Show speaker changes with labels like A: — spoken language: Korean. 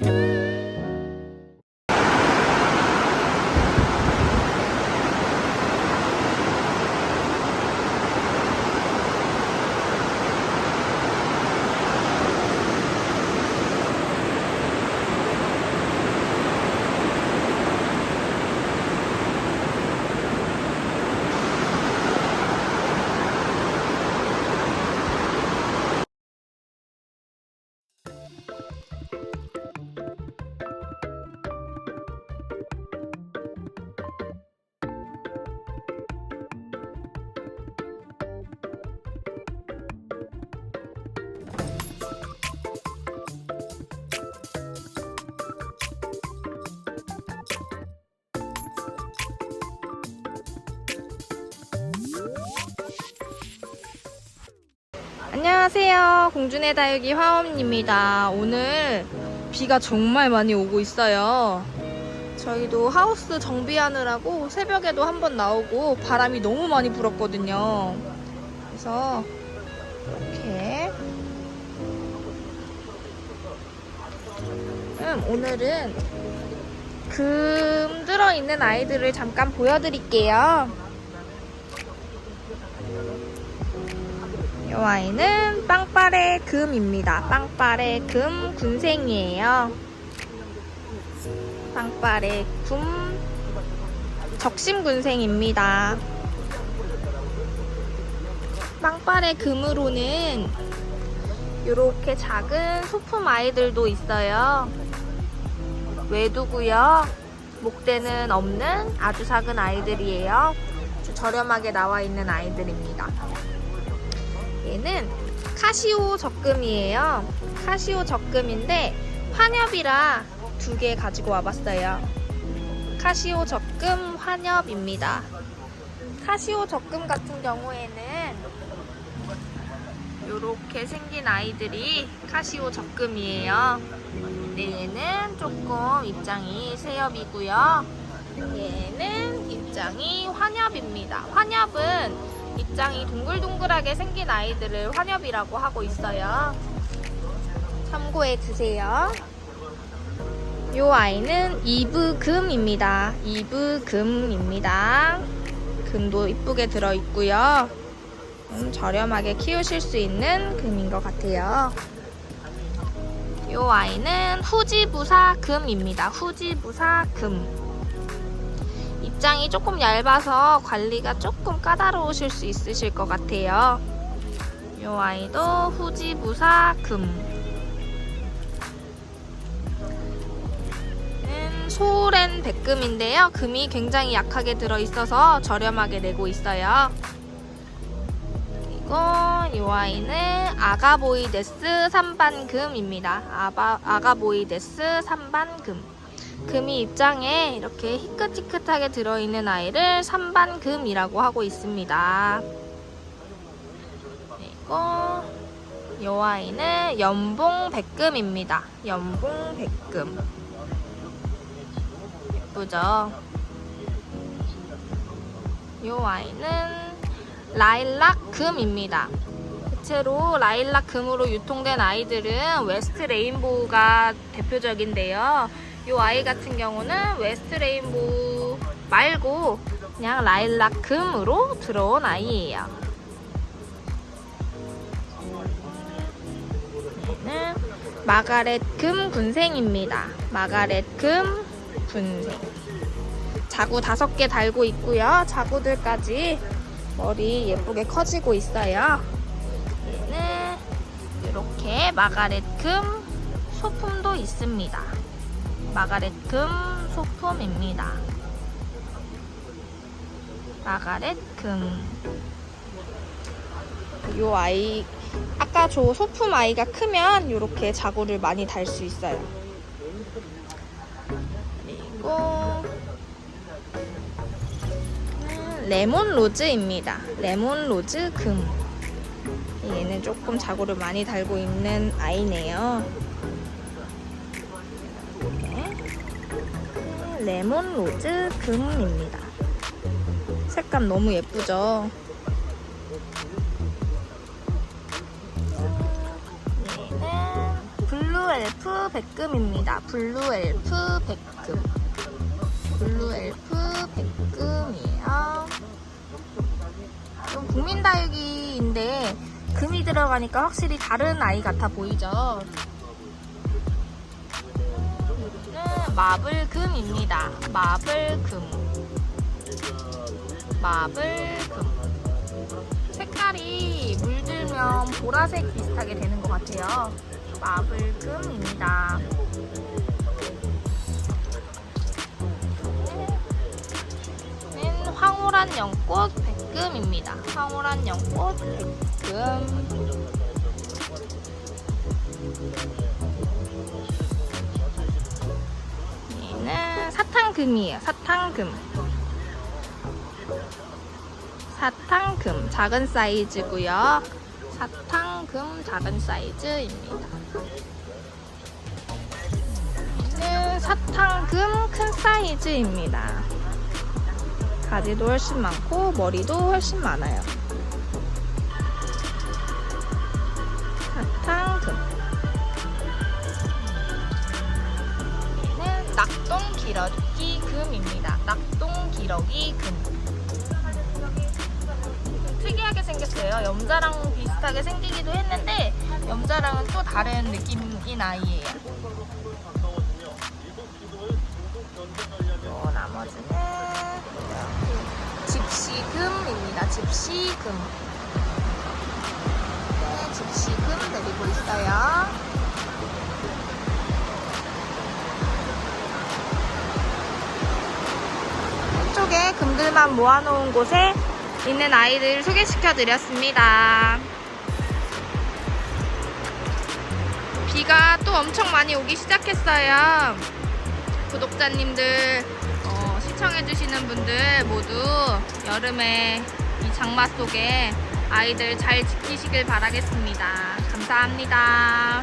A: Bye. 안녕하세요. 공준의 다육이 화엄입니다. 오늘 비가 정말 많이 오고 있어요. 저희도 하우스 정비하느라고 새벽에도 한 번 나오고 바람이 너무 많이 불었거든요. 그래서 이렇게 음, 오늘은 금 들어있는 아이들을 잠깐 보여드릴게요. 이 아이는 빵빠레 금입니다. 빵빠레 금 군생이에요. 빵빠레 금 적심 군생입니다. 빵빠레 금으로는 이렇게 작은 소품 아이들도 있어요. 외두고요. 목대는 없는 아주 작은 아이들이에요. 저렴하게 나와 있는 아이들입니다. 얘는 카시오 적금이에요. 카시오 적금인데 환엽이라 두 개 가지고 와봤어요. 카시오 적금 환엽입니다. 카시오 적금 같은 경우에는 이렇게 생긴 아이들이 카시오 적금이에요. 얘는 조금 입장이 새엽이고요. 얘는 입장이 환엽입니다. 환엽은 입장이 동글동글하게 생긴 아이들을 환엽이라고 하고 있어요. 참고해 주세요. 이 아이는 이브금입니다. 이브금입니다. 금도 이쁘게 들어있고요. 음, 저렴하게 키우실 수 있는 금인 것 같아요. 이 아이는 후지부사 금입니다. 후지부사 금. 입장이 조금 얇아서 관리가 조금 까다로우실 수 있으실 것 같아요. 이 아이도 후지부사 금. 는 소렌 백금인데요. 금이 굉장히 약하게 들어있어서 저렴하게 내고 있어요. 그리고 이 아이는 아가보이데스 3반금입니다. 아바, 아가보이데스 3반금. 금이 입장에 이렇게 희끗희끗하게 들어있는 아이를 3반 금이라고 하고 있습니다. 그리고 이 아이는 연봉 백금입니다. 연봉 백금. 예쁘죠? 이 아이는 라일락 금입니다. 대체로 라일락 금으로 유통된 아이들은 웨스트 레인보우가 대표적인데요. 이 아이 같은 경우는 웨스트 레인보우 말고 그냥 라일락 금으로 들어온 아이예요. 얘는 마가렛 금 군생입니다. 마가렛 금 군생. 자구 다섯 개 달고 있고요. 자구들까지 머리 예쁘게 커지고 있어요. 얘는 이렇게 마가렛 금 소품도 있습니다. 마가렛 금 소품입니다. 마가렛 금. 요 아이 아까 저 소품 아이가 크면 이렇게 자구를 많이 달 수 있어요. 그리고 음, 레몬 로즈입니다. 레몬 로즈 금. 얘는 조금 자구를 많이 달고 있는 아이네요. 레몬 로즈 금입니다. 색감 너무 예쁘죠? 블루 엘프 백금입니다. 블루 엘프 백금. 블루 엘프 백금이에요. 좀 국민 다육이인데 금이 들어가니까 확실히 다른 아이 같아 보이죠? 마블금입니다. 마블금. 마블금. 색깔이 물들면 보라색 비슷하게 되는 것 같아요. 마블금입니다. 는 황홀한 연꽃 백금입니다. 황홀한 연꽃 백금. 사탕금이에요. 사탕금. 사탕금 작은 사이즈고요. 사탕금 작은 사이즈입니다. 사탕금 큰 사이즈입니다. 가지도 훨씬 많고 머리도 훨씬 많아요. 사탕금. 기러기 금. 특이하게 생겼어요. 염자랑 비슷하게 생기기도 했는데 염자랑은 또 다른 느낌인 아이예요. 또 나머지는 집시금입니다. 집시금. 네, 집시금 내리고 있어요. 금들만 모아놓은 곳에 있는 아이들 소개시켜 드렸습니다. 비가 또 엄청 많이 오기 시작했어요. 구독자님들, 어, 시청해주시는 분들 모두 여름에 이 장마 속에 아이들 잘 지키시길 바라겠습니다. 감사합니다.